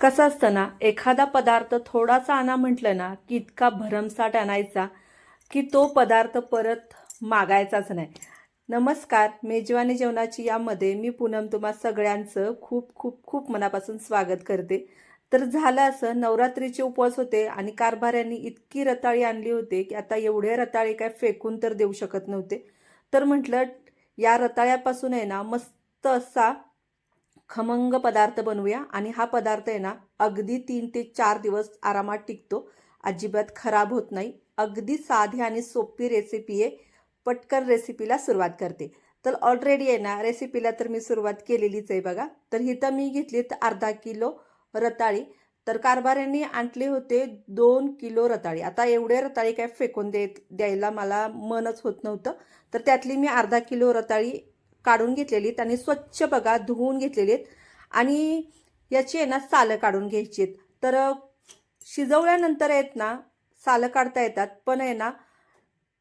कसं असतं ना एखादा पदार्थ थोडासा आणा म्हटलं ना की इतका भरमसाठ आणायचा की तो पदार्थ परत मागायचाच नाही. नमस्कार मेजवानी जेवणाची यामध्ये मी पूनम तुम्हा सगळ्यांचं खूप खूप खूप मनापासून स्वागत करते. तर झालं असं नवरात्रीचे उपवास होते आणि कारभाऱ्यांनी इतकी रताळी आणली होती की आता एवढे रताळी काय फेकून तर देऊ शकत नव्हते. तर म्हटलं या रताळ्यापासून आहे ना मस्त असा खमंग पदार्थ बनवूया. आणि हा पदार्थ आहे ना अगदी तीन ते चार दिवस आरामात टिकतो. अजिबात खराब होत नाही. अगदी साधी आणि सोपी रेसिपी आहे. पटकन रेसिपीला सुरुवात करते. तर ऑलरेडी आहे ना रेसिपीला तर मी सुरुवात केलेलीच आहे बघा. तर इथं मी घेतलीत अर्धा किलो रताळी. तर कारभाऱ्यांनी आणले होते दोन किलो रताळी. आता एवढे रताळी काय फेकून देत द्यायला मला मनच होत नव्हतं. तर त्यातली मी अर्धा किलो रताळी काढून घेतलेली आहेत आणि स्वच्छ बघा धुवून घेतलेली आहेत. आणि याची आहे ना सालं काढून घ्यायची आहेत. तर शिजवल्यानंतर आहेत ना सालं काढता येतात. पण आहे ना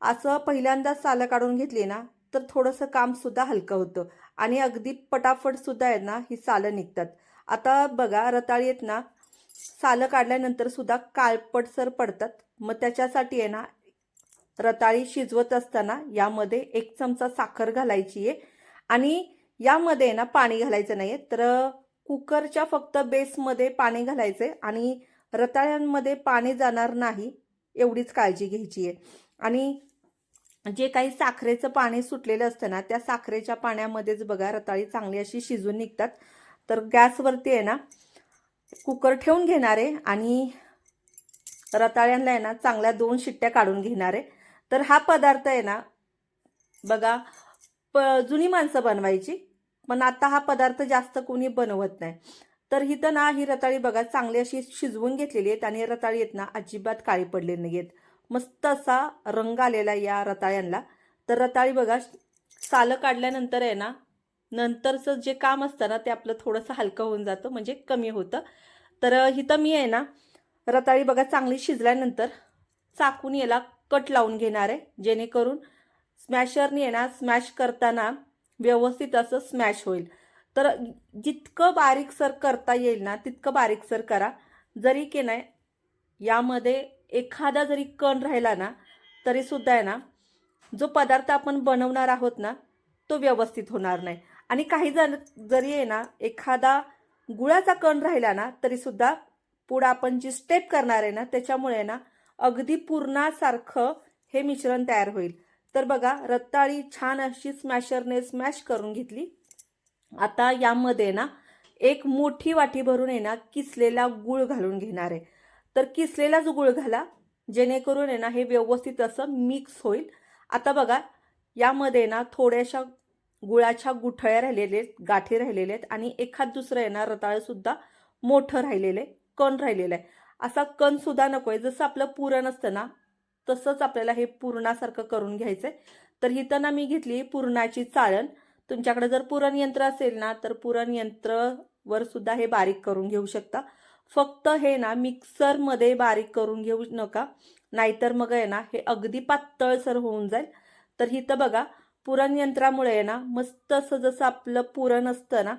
असं पहिल्यांदा सालं काढून घेतली ना तर थोडंसं कामसुद्धा हलकं होतं. आणि अगदी पटाफटसुद्धा आहेत ना ही सालं निघतात. आता बघा रताळी आहेत ना सालं काढल्यानंतर सुद्धा काळपटसर पडतात. मग त्याच्यासाठी आहे ना रताळी शिजवत असताना यामध्ये एक चमचा साखर घालायची आहे. आणि यामध्ये ना पाणी घालायचं नाही तर कुकरच्या फक्त बेसमध्ये पाणी घालायचं आणि रताळ्यांमध्ये पाणी जाणार नाही एवढीच काळजी घ्यायची आहे आणि जे काही साखरेचं पाणी सुटलेलं असतं ना त्या साखरेच्या पाण्यामध्येच बघा रताळी चांगली अशी शिजून निघतात. तर गॅसवरती आहे ना कुकर ठेवून घेणार आहे आणि रताळ्यांना आहे ना चांगल्या दोन शिट्ट्या काढून घेणार. आहे तर हा पदार्थ आहे ना बघा प जुनी माणसं बनवायची. पण आता हा पदार्थ जास्त कोणी बनवत नाही. तर हिथं ना ही रताळी बघा चांगली अशी शिजवून घेतलेली आहेत आणि रताळी आहेत ना अजिबात काळी पडलेली नाही आहेत मस्त असा रंग आलेला या रताळ्यांना. तर रताळी बघा सालं काढल्यानंतर आहे ना नंतरचं जे काम असतं ना ते आपलं थोडंसं हलकं होऊन जातं म्हणजे कमी होतं. तर इथं मी आहे ना रताळी बघा चांगली शिजल्यानंतर चाकून याला कट लावून घेणार आहे जेणेकरून स्मॅशरने आहे ना स्मॅश करताना व्यवस्थित असं स्मॅश होईल. तर जितकं बारीकसर करता येईल ना तितकं बारीकसर करा. जरी की नाही यामध्ये एखादा जरी कण राहिला ना तरीसुद्धा आहे ना जो पदार्थ आपण बनवणार आहोत ना तो व्यवस्थित होणार नाही. आणि काही जण जरी आहे ना एखादा गुळाचा कण राहिला ना तरीसुद्धा पुढं आपण जी स्टेप करणार आहे ना त्याच्यामुळे ना अगदी पूर्णासारखं हे मिश्रण तयार होईल. तर बघा रताळी छान अशी स्मॅशरने स्मॅश करून घेतली. आता यामध्ये ना एक मोठी वाटी भरून आहे ना किसलेला गुळ घालून घेणार आहे. तर किसलेलाच गुळ घाला जेणेकरून आहे ना हे व्यवस्थित असं मिक्स होईल. आता बघा यामध्ये ना थोड्याशा गुळाच्या गुठळ्या राहिलेल्या आहेत गाठी राहिलेल्या आहेत आणि एखाद दुसरं आहे ना रताळंसुद्धा मोठं राहिलेलं आहे कण राहिलेलं आहे. असा कणसुद्धा नको आहे जसं आपलं पुरण असतं ना तसंच आपल्याला हे पुरणासारखं करून घ्यायचं आहे तर हिथं ना मी घेतली पुरणाची चाळण. तुमच्याकडे जर पुरण यंत्र असेल ना तर पुरण यंत्रवर सुद्धा हे बारीक करून घेऊ शकता. फक्त हे ना मिक्सरमध्ये बारीक करून घेऊ नका. नाहीतर मग आहे ना हे अगदी पातळसर होऊन जाईल. तर हिथं बघा पुरण यंत्रामुळे आहे ना मस्त असं जसं आपलं पुरण असतं ना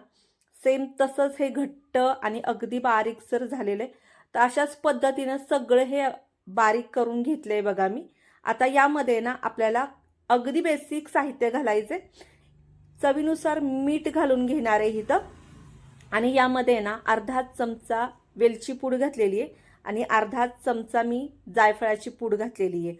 सेम तसंच हे घट्ट आणि अगदी बारीकसर झालेलं आहे. तर अशाच पद्धतीनं सगळं हे बारीक करून घेतलं आहे बघा मी. आता यामध्ये ना आपल्याला अगदी बेसिक साहित्य घालायचे चवीनुसार मीठ घालून घेणार आहे इथं. आणि यामध्ये ना अर्धा चमचा वेलची पूड घातलेली आहे. आणि अर्धा चमचा मी जायफळाची पूड घातलेली आहे.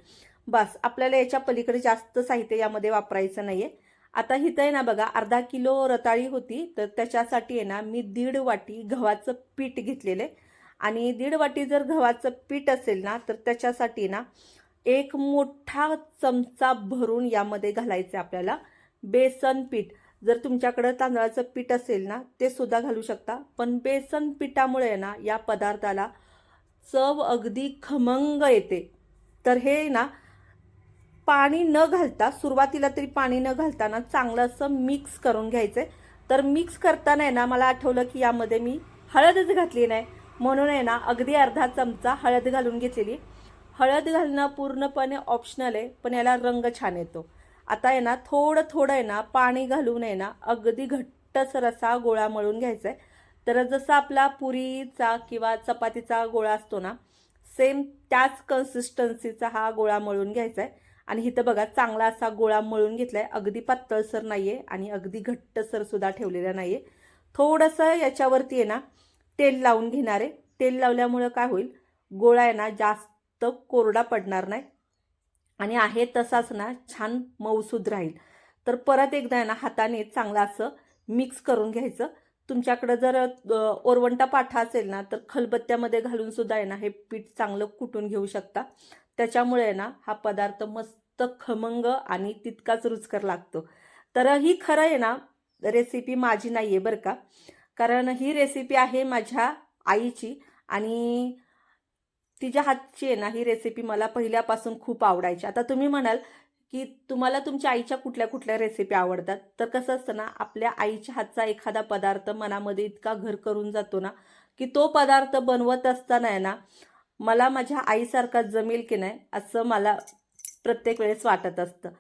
बस आपल्याला याच्या पलीकडे जास्त साहित्य यामध्ये वापरायचं नाही आहे आता इथं आहे ना बघा अर्धा किलो रताळी होती. तर त्याच्यासाठी आहे ना मी दीड वाटी गव्हाचं पीठ घेतलेलं आहे. आणि दीड वाटी जर गव्हाचं पीठ असेल ना तर त्याच्यासाठी ना एक मोठा चमचा भरून यामध्ये घालायचं आपल्याला. बेसन पीठ. जर तुमच्याकडं तांदळाचं पीठ असेल ना ते सुद्धा घालू शकता. पण बेसन पिठामुळे ना या पदार्थाला चव अगदी खमंग येते. तर हे ना पाणी न घालता सुरुवातीला तरी पाणी न घालताना चांगलं असं मिक्स करून घ्यायचं तर मिक्स करताना आहे ना मला आठवलं की यामध्ये मी हळदच घातली नाही. म्हणून आहे ना अगदी अर्धा चमचा हळद घालून घेतलेली. हळद घालणं पूर्णपणे ऑप्शनल आहे पण याला रंग छान येतो. आता आहे ना थोडं थोडं आहे ना पाणी घालून आहे ना अगदी घट्टच असा गोळा मळून घ्यायचा आहे तर जसा आपला पुरीचा किंवा चपातीचा गोळा असतो ना सेम त्याच कन्सिस्टन्सीचा हा गोळा मळून घ्यायचा आहे आणि इथं बघा चांगला असा गोळा मळून घेतला आहे अगदी पातळसर नाही आहे आणि अगदी घट्टसर सुद्धा ठेवलेला आहे थोडंसं याच्यावरती आहे ना तेल लावून घेणार आहे. तेल लावल्यामुळं काय होईल? गोळा आहे ना जास्त कोरडा पडणार नाही. आणि आहे तसाच ना छान मऊसूद राहील. तर परत एकदा आहे ना हाताने चांगलं असं मिक्स करून घ्यायचं. तुमच्याकडं जर ओरवंटा पाठा असेल ना तर खलबत्त्यामध्ये घालून सुद्धा आहे ना हे पीठ चांगलं कुटून घेऊ शकता. त्याच्यामुळे आहे ना हा पदार्थ मस्त खमंग आणि तितकाच रुचकर लागतो. तर ही खरं आहे ना रेसिपी माझी नाही आहे बरं का. कारण ही रेसिपी आहे माझ्या आईची आणि तिच्या हातची आहे ना ही रेसिपी मला पहिल्यापासून खूप आवडायची. आता तुम्ही म्हणाल की तुम्हाला तुमच्या आईच्या कुठल्या कुठल्या रेसिपी आवडतात? तर कसं असतं ना आपल्या आईच्या हातचा एखादा पदार्थ मनामध्ये इतका घर करून जातो ना की तो पदार्थ बनवत असताना आहे ना मला माझ्या आईसारखा जमेल की नाही असं मला प्रत्येक वेळेस वाटत असतं.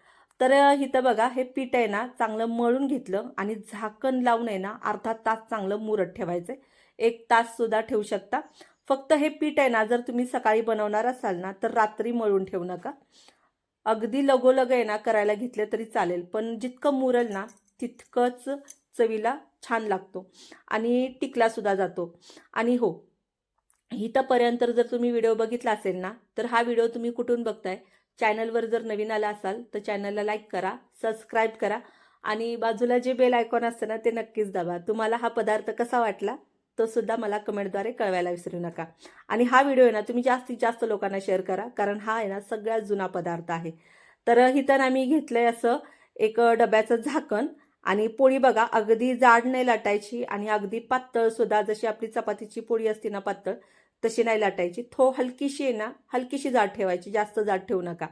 तर इथं बघा हे पीठ आहे ना चांगलं मळून घेतलं आणि झाकण लावून आहे ना अर्धा तास चांगलं मुरत ठेवायचं एक तास सुद्धा ठेवू शकता. फक्त हे पीठ आहे ना जर तुम्ही सकाळी बनवणार असाल ना तर रात्री मळून ठेवू नका. अगदी लगोलग आहे ना करायला घेतलं तरी चालेल पण जितकं मुरल ना तितकंच चवीला छान लागतो आणि टिकला सुद्धा जातो. आणि हो इथंपर्यंत जर तुम्ही व्हिडिओ बघितला असेल ना तर हा व्हिडिओ तुम्ही कुठून बघताय? चॅनलवर जर नवीन आला असाल तर चॅनलला लाईक करा सबस्क्राईब करा आणि बाजूला जे बेल आयकॉन असतं ना ते नक्कीच दाबा. तुम्हाला हा पदार्थ कसा वाटला तो सुद्धा मला कमेंटद्वारे कळवायला विसरू नका. आणि हा व्हिडिओ आहे ना तुम्ही जास्तीत जास्त लोकांना शेअर करा कारण हा आहे ना सगळ्यात जुना पदार्थ आहे. तर इथं आम्ही घेतलं घेतलंय असं एक डब्याचं झाकण आणि पोळी बघा अगदी जाड नाही लाटायची आणि अगदी पातळ सुद्धा जशी आपली चपातीची पोळी असते ना पातळ तशी नाही लाटायची. थो हलकीशी आहे ना हलकीशी जाड ठेवायची जास्त जाड ठेवू नका.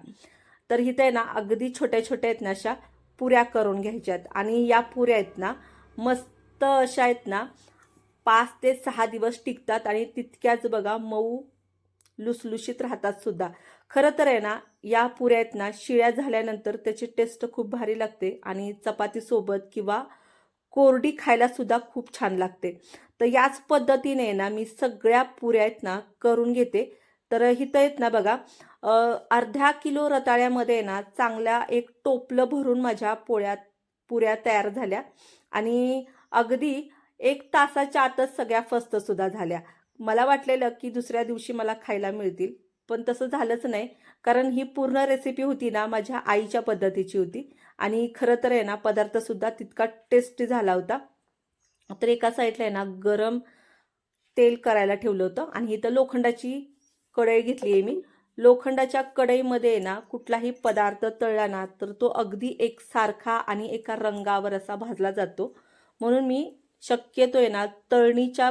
तर इथे आहे ना अगदी छोट्या छोट्या आहेत ना अशा पुऱ्या करून घ्यायच्यात. आणि या पुऱ्या आहेत ना मस्त अशा आहेत ना पाच ते सहा दिवस टिकतात आणि तितक्याच बघा मऊ लुसलुशीत राहतात सुद्धा. खरं तर आहे ना या पुऱ्या आहेत ना शिळ्या झाल्यानंतर त्याची टेस्ट खूप भारी लागते आणि चपातीसोबत किंवा कोरडी खायला सुद्धा खूप छान लागते. तर याच पद्धतीने ना मी सगळ्या पुऱ्या आहेत ना करून घेते. तर इथं आहेत ना बघा अर्ध्या किलो रताळ्यामध्ये ना चांगल्या एक टोपलं भरून माझ्या पोळ्या पुऱ्या तयार झाल्या. आणि अगदी एक तासाच्या आतच सगळ्या फस्तसुद्धा झाल्या. मला वाटलेलं की दुसऱ्या दिवशी मला खायला मिळतील पण तसं झालंच नाही. कारण ही पूर्ण रेसिपी होती ना माझ्या आईच्या पद्धतीची होती. आणि खरं तर आहे ना पदार्थसुद्धा तितका टेस्टी झाला होता. तर एका साईडला आहे ना गरम तेल करायला ठेवलं होतं. आणि इथं लोखंडाची कढई घेतली आहे मी. लोखंडाच्या कढईमध्ये आहे ना कुठलाही पदार्थ तळला ना तर तो अगदी एकसारखा आणि एका रंगावर असा भाजला जातो. म्हणून मी शक्यतो आहे ना तळणीच्या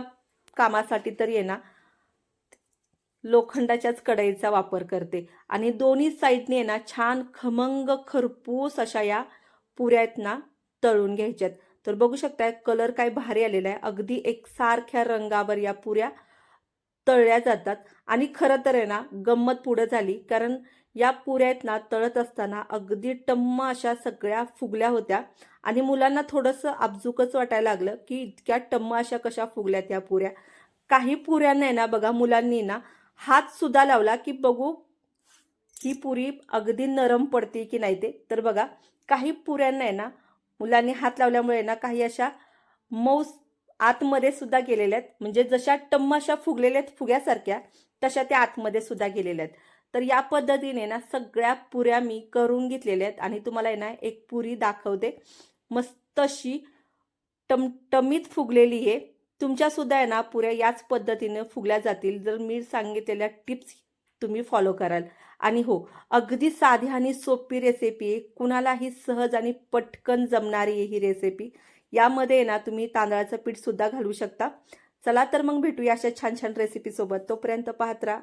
कामासाठी तरी आहे ना लोखंडाच्याच कढईचा वापर करते. आणि दोन्ही साईडने आहे ना छान खमंग खरपूस अशा या पुऱ्यात ना तळून घ्यायच्यात. तर बघू शकताय कलर काय भारी आलेला आहे. अगदी एकसारख्या रंगावर या पुऱ्या तळल्या जातात. आणि खरं तर आहे ना गंमत पुढं झाली. कारण या पुऱ्या आहेत ना तळत असताना अगदी टम्म अशा सगळ्या फुगल्या होत्या. आणि मुलांना थोडंसं आपजुकच वाटायला लागलं की इतक्या टम्म अशा कशा फुगल्यात या पुऱ्या. काही पुऱ्यांना आहे ना बघा मुलांनी ना हात सुद्धा लावला की बघू ही पुरी अगदी नरम पडते की नाही ते. तर बघा काही पुऱ्यांना आहे ना मुलांनी हात लावल्यामुळे ना काही अशा मौस आतमध्ये सुद्धा गेलेल्या आहेत. म्हणजे जशा टम्म अशा फुगलेल्या आहेत फुग्यासारख्या तशा त्या आतमध्ये सुद्धा गेलेल्या आहेत. तर या पद्धतीने ना सगळ्या पुऱ्या मी करून घेतलेल्या आहेत आणि तुम्हाला आहे ना एक पुरी दाखवते. मस्त अशी टमटमीत फुगलेली आहे. तुमच्यासुद्धा आहे ना पुऱ्या याच पद्धतीने फुगल्या जातील. जर मी सांगितलेल्या टिप्स तुम्ही फॉलो कराल. आणि हो अगदी साधी आणि सोपी रेसिपी आहे कुणालाही सहज आणि पटकन जमणारी आहे ही रेसिपी यामध्ये आहे ना तुम्ही तांदळाचं पीठसुद्धा घालू शकता. चला तर मग भेटूया अशा छान छान रेसिपीसोबत तोपर्यंत पाहत राहा.